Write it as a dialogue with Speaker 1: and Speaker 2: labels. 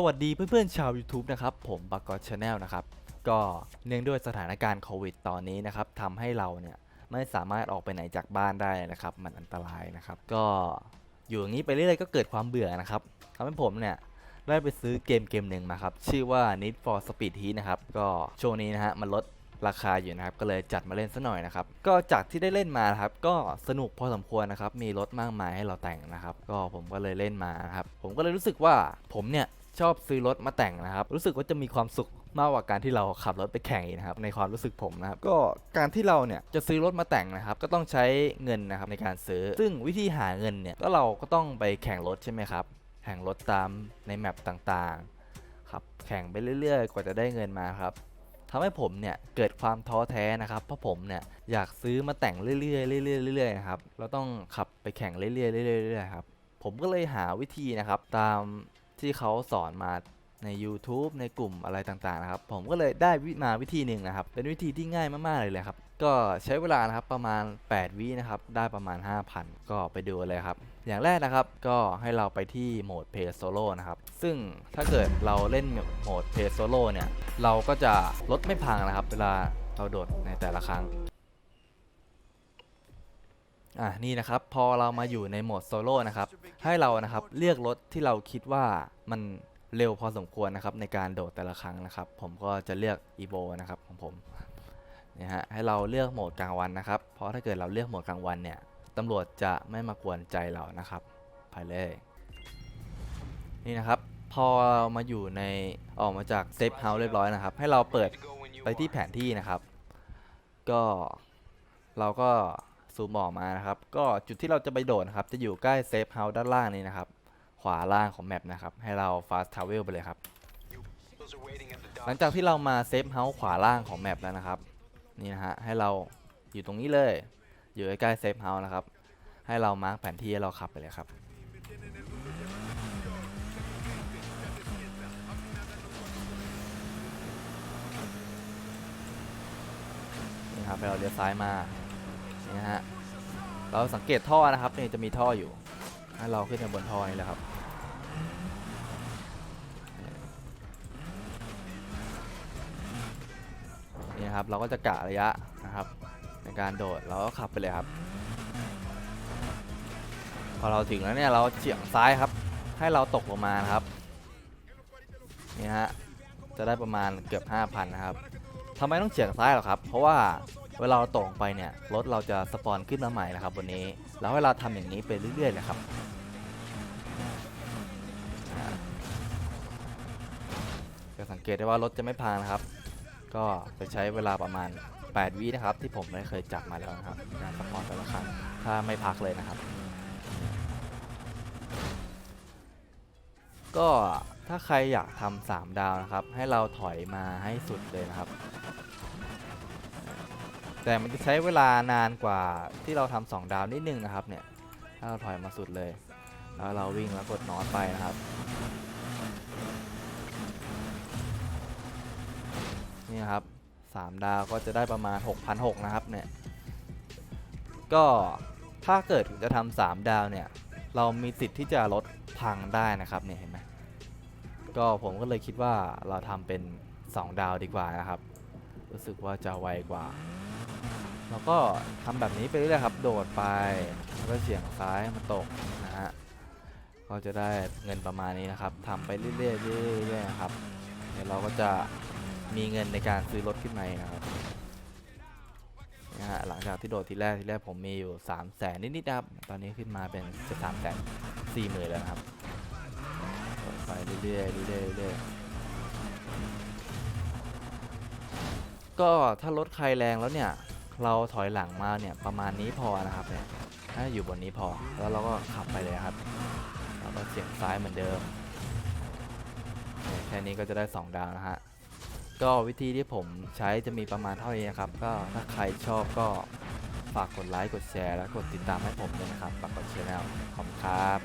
Speaker 1: สวัสดีเพื่อนๆชาว YouTube นะครับ ผมบักกอชาแนลนะครับ ก็เนื่องด้วยสถานการณ์โควิดตอนนี้นะครับทำให้เราเนี่ยไม่สามารถออกไปไหนจากบ้านได้นะครับ มันอันตรายนะครับ ก็อยู่อย่างนี้ไปเรื่อยๆก็เกิดความเบื่อนะครับทำให้ผมเนี่ยได้ไปซื้อเกมเกมหนึ่งมาครับ ชื่อว่า Need for Speed Heat นะครับ ก็ช่วงนี้นะฮะมันลดราคาอยู่นะครับ ก็เลยจัดมาเล่นซะหน่อยนะครับ ก็จากที่ได้เล่นมานครับ ก็สนุกพอสมควรนะครับ มีรถมากมายให้เราแต่งนะครับ ก็ผมก็เลยเล่นมานะครับ ผมก็เลยรู้สึกว่าผมเนี่ย ชอบซื้อรถมาแต่งนะครับ รู้สึกว่าจะมีความสุขมากกว่าการที่เราขับรถไปแข่งนะครับในความรู้สึกผมนะครับก็การที่เราเนี่ยจะซื้อรถมาแต่งนะครับ ก็ต้องใช้เงินนะครับในการซื้อ ซึ่งวิธีหาเงินเนี่ยก็เราก็ต้องไปแข่งรถใช่ไหมครับแข่งรถตามในแมปต่างๆครับแข่งไปเรื่อยๆ กว่าจะได้เงินมาครับทำให้ผมเนี่ยเกิดความท้อแท้นะครับ เพราะผมเนี่ยอยากซื้อมาแต่งเรื่อยๆเรื่อยๆเรื่อยๆนะครับเราต้องขับไปแข่งเรื่อยๆเรื่อยๆครับผมก็เลยหาวิธีนะครับตาม ที่เขาสอนมาใน YouTube ในกลุ่มอะไรต่างๆนะครับ ผมก็เลยได้วิมาวิธีหนึ่งนะครับ เป็นวิธีที่ง่ายมากๆเลยเลยครับ ก็ใช้เวลานะครับประมาณ 8 วินะครับ ได้ประมาณ 5,000 ก็ไปดูเลยครับ อย่างแรกนะครับก็ให้เราไปที่โหมด Play Solo นะครับ ซึ่งถ้าเกิดเราเล่นโหมด Play Solo เนี่ย เราก็จะรถไม่พังนะครับ เวลาเราโดดในแต่ละครั้ง อะนี่นะครับพอเรามาอยู่ในโหมดโซโล่นะครับให้เรานะครับเลือกรถที่เราคิดว่ามันเร็วพอสมควรนะครับในการโดดแต่ละครั้งนะครับ ผมก็จะเลือก e v o นะครับของผมเนี่ยฮะให้เราเลือกโหมดกลางวันนะครับ เพราะถ้าเกิดเราเลือกโหมดกลางวันเนี่ยตำรวจจะไม่มากวนใจเรานะครับไปเลยนี่นะครับพอเรามาอยู่ในออกมาจากเซฟเฮาส์เรียบร้อยนะครับ ให้เราเปิดไปที่แผนที่นะครับ ก็เราก็ ซูมออกมานะครับ ก็จุดที่เราจะไปโดดนะครับ จะอยู่ใกล้เซฟเฮาส์ด้านล่างนี้นะครับ ขวาล่างของแมปนะครับ ให้เรา fast travel ไปเลยครับ หลังจากที่เรามาเซฟเฮาส์ขวาล่างของแมปแล้วนะครับ นี่นะฮะ ให้เราอยู่ตรงนี้เลย อยู่ใกล้เซฟเฮาส์นะครับ ให้เรามาร์กแผนที่ให้เราขับไปเลยครับนี่ครับให้เราเลี้ยวซ้ายมา นี่นะฮะเราสังเกตท่อนะครับนี่จะมีท่ออยู่ให้เราขึ้นไปบนท่อนี้แหละครับนี่ครับเราก็จะกะระยะนะครับ ในการโดดเราก็ขับไปเลยครับ พอเราถึงแล้วเนี่ยเราเฉียงซ้ายครับ ให้เราตกลงมานะครับนี่ฮะจะได้ประมาณเกือบ 5,000 นะครับทำไมต้องเฉียงซ้ายหรอครับ เพราะว่า เวลาเราตกลงไปเนี่ยรถเราจะสปอนขึ้นมาใหม่นะครับบนนี้ แล้วเวลาทำอย่างนี้ไปเรื่อยๆเลยครับจะสังเกตได้ว่ารถจะไม่พังนะครับ ก็จะใช้เวลาประมาณ 8 วินะครับ ที่ผมได้เคยจับมาแล้วนะครับในการสปอนแต่ละครั้งถ้าไม่พักเลยนะครับ ก็ถ้าใครอยากทำสามดาวนะครับ ให้เราถอยมาให้สุดเลยนะครับ แต่มันจะใช้เวลานานกว่าที่เราทำสองดาวนิดนึงนะครับเนี่ยถ้าเราถอยมาสุดเลย แล้วเราวิ่งแล้วกดนอนไปนะครับ นี่ครับสามดาวก็จะได้ประมาณ 6,600 นะครับเนี่ย ก็ถ้าเกิดจะทำสามดาวเนี่ย เรามีสิทธิ์ที่จะลดพังได้นะครับเนี่ยเห็นไหมก็ผมก็เลยคิดว่าเราทำเป็น 2 ดาวดีกว่านะครับ รู้สึกว่าจะไวกว่า แล้วก็ทำแบบนี้ไปเรื่อยครับ โดดไปแล้วก็เฉียงซ้ายมาตกนะฮะก็จะได้เงินประมาณนี้นะครับทำไปเรื่อยๆเรื่อยๆครับเดี๋ยวเราก็จะมีเงินในการซื้อรถขึ้นมาเนะครับนะฮะหลังจากที่โดดทีแรกทีแรกผมมีอยู่3 0 0แสนนิดๆครับตอนนี้ขึ้นมาเป็นจะสามแสนสี่หมื่นแล้วครับไปเรื่อยๆเรื่อยๆเรื่อยๆก็ถ้ารถใครแรงแล้วเนี่ย เราถอยหลังมาเนี่ยประมาณนี้พอนะครับเนี่ยถ้าอยู่บนนี้พอแล้วเราก็ขับไปเลยครับแล้วก็เสียงซ้ายเหมือนเดิมแค่นี้ก็จะได้ 2 ดาวนะฮะก็วิธีที่ผมใช้จะมีประมาณเท่านี้นะครับ ก็ถ้าใครชอบก็ฝากกดไลค์กดแชร์และกดติดตามให้ผมด้วยนะครับฝากกดแชร์แนลขอบคุณครับ